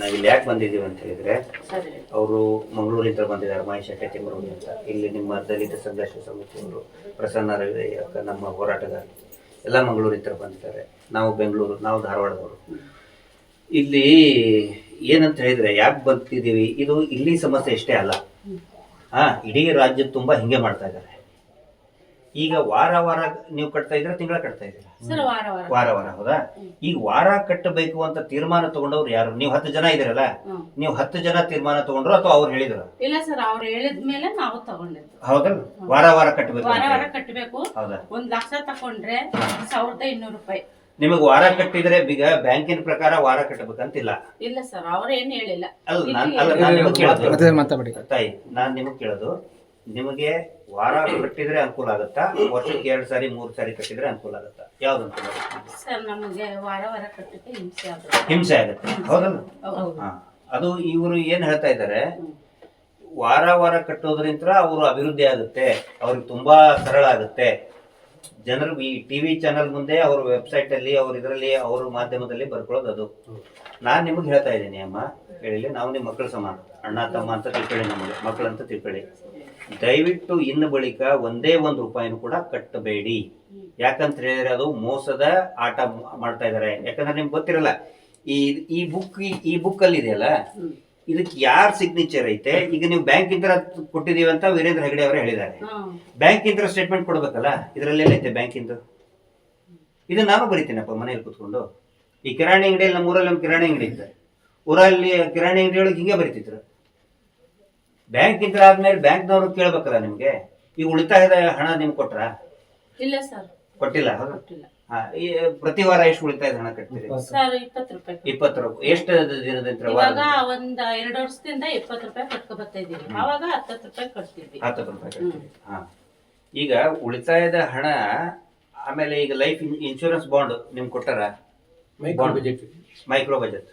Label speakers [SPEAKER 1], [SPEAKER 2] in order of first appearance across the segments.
[SPEAKER 1] ನಾವಿಲ್ಲಿ ಯಾಕೆ ಬಂದಿದ್ದೀವಿ ಅಂತ ಹೇಳಿದ್ರೆ ಅವರು ಮಂಗಳೂರಿಂದ ಬಂದಿದ್ದಾರೆ ಮಹೇಶ್ ಶೆಟ್ಟಿ ತಿಮ್ಮರೂರು ಅಂತ. ಇಲ್ಲಿ ನಿಮ್ಮ ದಲಿತ ಸಂಘರ್ಷ ಸಮಿತಿಯವರು ಪ್ರಸನ್ನ ರವಿ ಅಕ್ಕ ನಮ್ಮ ಹೋರಾಟಗಾರ ಎಲ್ಲ ಮಂಗಳೂರಿಂದ ಬಂದಿದ್ದಾರೆ. ನಾವು ಬೆಂಗಳೂರು ನಾವು ಧಾರವಾಡದವರು. ಇಲ್ಲಿ ಏನಂತ ಹೇಳಿದ್ರೆ ಯಾಕೆ ಬಂದಿದ್ದೀವಿ? ಇದು ಇಲ್ಲಿ ಸಮಸ್ಯೆ ಇಷ್ಟೇ ಅಲ್ಲ. ಹಾ ಇಡೀ ರಾಜ್ಯ ತುಂಬಾ ಹಿಂಗೆ ಮಾಡ್ತಾ ಇದ್ದಾರೆ. ಈಗ ವಾರ ವಾರ ನೀವು ಕಟ್ತಾ ಇದ್ರೆ ತಿಂಗಳ ಕಟ್ತಾ ಇದ್ದೀರಾ?
[SPEAKER 2] ಸರ್ ವಾರ ವಾರ.
[SPEAKER 1] ವಾರ ವಾರ ಹೌದಾ? ಈಗ ವಾರ ಕಟ್ಟಬೇಕು ಅಂತ ತೀರ್ಮಾನ ತಗೊಂಡವ್ರು ಯಾರು? ನೀವು ಹತ್ತು ಜನ ಇದ್ದೀರಲ್ಲ. ನೀವು ಹತ್ತು ಜನ ತೀರ್ಮಾನ ತಗೊಂಡ್ರು ಅಥವಾ ಅವ್ರು ಹೇಳಿದ್ರು?
[SPEAKER 2] ಇಲ್ಲ ಸರ್ ಅವ್ರು ಹೇಳಿದ್ಮೇಲೆ ನಾವು ತಗೊಂಡಿದ್ದು.
[SPEAKER 1] ಹೌದಲ್ಲ? ವಾರ ವಾರ ಕಟ್ಟಬೇಕು
[SPEAKER 2] ವಾರ ವಾರ ಕಟ್ಟಬೇಕು
[SPEAKER 1] ಹೌದಾ?
[SPEAKER 2] ಒಂದ್ ಲಕ್ಷ ತಕೊಂಡ್ರೆ ಸಾವಿರದ ಇನ್ನೂರು ರೂಪಾಯಿ.
[SPEAKER 1] ನಿಮಗೆ ವಾರ ಕಟ್ಟಿದ್ರೆ ಈಗ ಬ್ಯಾಂಕಿನ ಪ್ರಕಾರ ವಾರ ಕಟ್ಟಬೇಕಂತಿಲ್ಲ.
[SPEAKER 2] ಇಲ್ಲ ಸರ್ ಅವ್ರೇನು ಏನ್ ಹೇಳಿಲ್ಲ.
[SPEAKER 1] ಅಲ್ಲ ನಾನು ಅಲ್ಲ ನಾನ್ ನಿಮಗೆ ಕೇಳೋದು. ತಾಯಿ ನಾನು ನಿಮಗೆ ಕೇಳೋದು. ನಿಮಗೆ ವಾರ ಕಟ್ಟಿದ್ರೆ ಅನುಕೂಲ ಆಗುತ್ತಾ? ವರ್ಷಕ್ಕೆ ಎರಡು ಸಾರಿ ಮೂರು ಸಾರಿ ಕಟ್ಟಿದ್ರೆ ಅನುಕೂಲ ಆಗುತ್ತಾ? ಯಾವ್ದು ಅನುಕೂಲ ಆಗುತ್ತೆ?
[SPEAKER 2] ಸರ್ ನಮಗೆ ವಾರ ವಾರ ಕಟ್ಟಕ್ಕೆ ಹಿಂಸೆ ಆಗುತ್ತೆ.
[SPEAKER 1] ಹಿಂಸೆ ಆಗುತ್ತೆ. ಹೌದಲ್ಲ?
[SPEAKER 2] ಹೌದು.
[SPEAKER 1] ಹಾ. ಅದು ಇವರು ಏನ್ ಹೇಳ್ತಾ ಇದ್ದಾರೆ? ವಾರ ವಾರ ಕಟ್ಟೋದ್ರಿಂದ ಅವರು ಅಭಿವೃದ್ಧಿ ಆಗುತ್ತೆ. ಅವ್ರಿಗೆ ತುಂಬಾ ಸರಳ ಆಗುತ್ತೆ. ಜನರು ಈ ಟಿವಿ ಚಾನಲ್ ಮುಂದೆ ಅವ್ರ ವೆಬ್ಸೈಟ್ ಅಲ್ಲಿ ಅವ್ರ ಇದರಲ್ಲಿ ಅವ್ರ ಮಾಧ್ಯಮದಲ್ಲಿ ಬರ್ಕೊಳ್ಳೋದು ಅದು. ನಾನ್ ನಿಮಗೆ ಹೇಳ್ತಾ ಇದ್ದೀನಿ ಅಮ್ಮ. ಹೇಳಿ ನಾವು ನಿಮ್ಮ ಮಕ್ಕಳ ಸಮಾನ. ಅಣ್ಣ ತಮ್ಮ ಅಂತ ತಿಳ್ಕೊಳ್ಳಿ ನಮಗೆ. ಮಕ್ಕಳಂತ ತಿಳ್ಕೊಳ್ಳಿ. ದಯವಿಟ್ಟು ಇನ್ನು ಬಳಿಕ ಒಂದೇ ಒಂದು ರೂಪಾಯಿನೂ ಕೂಡ ಕಟ್ಟಬೇಡಿ. ಯಾಕಂತ ಹೇಳಿದ್ರೆ ಅದು ಮೋಸದ ಆಟ ಮಾಡ್ತಾ ಇದ್ದಾರೆ ಯಾಕಂದ್ರೆ ನಿಮ್ಗೆ ಗೊತ್ತಿರಲ್ಲ ಈ ಈ ಬುಕ್ ಈ ಬುಕ್ ಅಲ್ಲಿ? ಇದೆಯಲ್ಲ. ಇದಕ್ಕೆ ಯಾರ್ ಸಿಗ್ನೇಚರ್ ಐತೆ? ಈಗ ನೀವು ಬ್ಯಾಂಕ್ ಇಂದ ಕೊಟ್ಟಿದೀವಿ ಅಂತ ವೀರೇಂದ್ರ ಹೆಗಡೆ ಅವರು ಹೇಳಿದ್ದಾರೆ. ಬ್ಯಾಂಕ್ ಇಂದ ಸ್ಟೇಟ್ಮೆಂಟ್ ಕೊಡ್ಬೇಕಲ್ಲ? ಇದರಲ್ಲಿ ಐತೆ ಬ್ಯಾಂಕ್ ಇಂದು? ಇದು ನಾನು ಬರಿತೀನಪ್ಪ ಮನೇಲಿ ಕೂತ್ಕೊಂಡು. ಈ ಕಿರಾಣಿ ಅಂಗಡಿಯಲ್ಲಿ ನಮ್ಮ ಊರಲ್ಲಿ ಒಂದು ಕಿರಾಣಿ ಅಂಗಡಿ ಇತ್ತು. ಊರಲ್ಲಿ ಕಿರಾಣಿ ಅಂಗಡಿ ಒಳಗೆ ಹಿಂಗೆ ಬರಿತಿದ್ರು. ಬ್ಯಾಂಕ್ ಇದ್ರಾದ್ಮೇಲೆ ಆದ್ಮೇಲೆ ಬ್ಯಾಂಕ್ನವರು ಕೇಳ್ಬೇಕಲ್ಲ ನಿಮ್ಗೆ? ಈ ಉಳಿತಾಯದ ಹಣ ನಿಮ್ಗೆ ಕೊಟ್ರ?
[SPEAKER 2] ಇಲ್ಲ ಸರ್.
[SPEAKER 1] ಕೊಟ್ಟಿಲ್ಲ? ಹೌದಾ?
[SPEAKER 2] ಕೊಟ್ಟಿಲ್ಲ.
[SPEAKER 1] ಹಾ, ಈ ಪ್ರತಿ ವಾರ ಎಷ್ಟು ಉಳಿತಾಯದ ಹಣ ಕಟ್ತೀರಿ?
[SPEAKER 2] ಸರ್ ಇಪ್ಪತ್ತು ರೂಪಾಯಿ
[SPEAKER 1] ಇಪ್ಪತ್ತು ರೂಪಾಯಿ ಎಷ್ಟು ದಿನದಂತ್ರ
[SPEAKER 2] ಇವಾಗ ಒಂದ್ ಎರಡ್ ವರ್ಷದಿಂದ ಇಪ್ಪತ್ತು ರೂಪಾಯಿ ಕಟ್ಕೊ ಬರ್ತಾ ಇದೀವಿ ಅವಾಗ ಹತ್ತತ್ತು ರೂಪಾಯಿ ಕಟ್ತಿದ್ವಿ
[SPEAKER 1] ಹತ್ತು ರೂಪಾಯಿ ಕಟ್ತೀರಿ. ಹಾ. ಈಗ ಉಳಿತಾಯದ ಹಣ ಆಮೇಲೆ ಈಗ ಲೈಫ್ ಇನ್ಶೂರೆನ್ಸ್ ಬಾಂಡ್ ನಿಮ್ಗೆ ಕೊಟ್ಟಾರ?
[SPEAKER 3] Micro budget
[SPEAKER 1] micro budget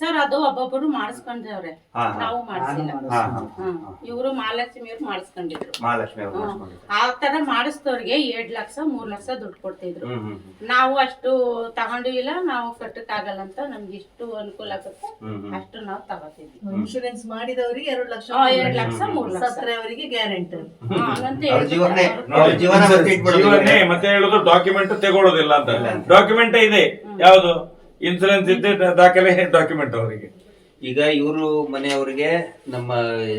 [SPEAKER 2] sir ಅದು ಒಬ್ಬೊಬ್ಬರು ಮಾಡಿಸ್ಕೊಂಡ್ರೆ
[SPEAKER 1] ಹಾ ಹಾ.
[SPEAKER 2] ನಾವು ಮಾಡಿಸಿಲ್ಲ.
[SPEAKER 1] ಹಾ ಹಾ
[SPEAKER 2] ಹ್ಮ್ ಇವರು ಮಹಾಲಕ್ಷ್ಮಿ ಅವ್ರು ಮಾಡಿಸ್ಕೊಂಡಿದ್ರು.
[SPEAKER 1] ಮಹಾಲಕ್ಷ್ಮಿ ಅವ್ರು ಮಾಡಿಸ್ಕೊಂಡಿದ್ರು.
[SPEAKER 2] ಆ ತರ ಮಾಡಿಸ್ತವ್ರಿಗೆ ಎರಡ್ ಲಕ್ಷ ಮೂರ್ ಲಕ್ಷ ದುಡ್ಡು ಕೊಡ್ತಿದ್ರು.
[SPEAKER 1] ಹ್ಮ್ ಹ್ಮ್ ಹ್ಮ್.
[SPEAKER 2] ನಾವು ಅಷ್ಟು ತಗೊಂಡಿಲ್ಲ ನಾವು ಕಟ್ಟಕ್ ಆಗಲ್ಲ ಅಂತ ನಮ್ಗೆ ಇಷ್ಟು ಅನುಕೂಲ ಆಗುತ್ತೆ.
[SPEAKER 1] ಹ್ಮ್ ಹ್ಮ್.
[SPEAKER 2] ಅಷ್ಟು ನಾವು ತಗೋತಿದ್ವಿ
[SPEAKER 4] ಇನ್ಶೂರೆನ್ಸ್ ಮಾಡಿದವರಿಗೆ ಎರಡು ಲಕ್ಷ
[SPEAKER 2] ಆ, ಎರಡ್ ಲಕ್ಷ ಮೂರ್ ಲಕ್ಷ.
[SPEAKER 4] ಸತ್ರೆ ಅವರಿಗೆ ಗ್ಯಾರಂಟಿ
[SPEAKER 2] ಹಾ, ಹಂಗಂತ
[SPEAKER 1] ಅವ್ರ
[SPEAKER 2] ಹೇಳಿದ್ರು.
[SPEAKER 1] ಜೀವನೇ
[SPEAKER 2] ಅವ್ರು-
[SPEAKER 1] ಅವ್ರ ಜೀವನ ಮತ್ತೆ ಇಟ್ಬಿಡೋದು
[SPEAKER 5] ಜೀವನೇ ಮತ್ತೆ ಹೇಳುದು ಡಾಕ್ಯುಮೆಂಟ್ ತಗೊಳ್ಳೋದಿಲ್ಲ ಅಂತ. ಡಾಕ್ಯುಮೆಂಟ್ ಇದೆ. ಯಾವುದು? ಇನ್ಸೂರೆನ್ಸ್ ಇದ್ದ ದಾಖಲೆ ಡಾಕ್ಯುಮೆಂಟ್ ಅವರಿಗೆ.
[SPEAKER 1] ಈಗ ಇವರು ಮನೆಯವರಿಗೆ ನಮ್ಮ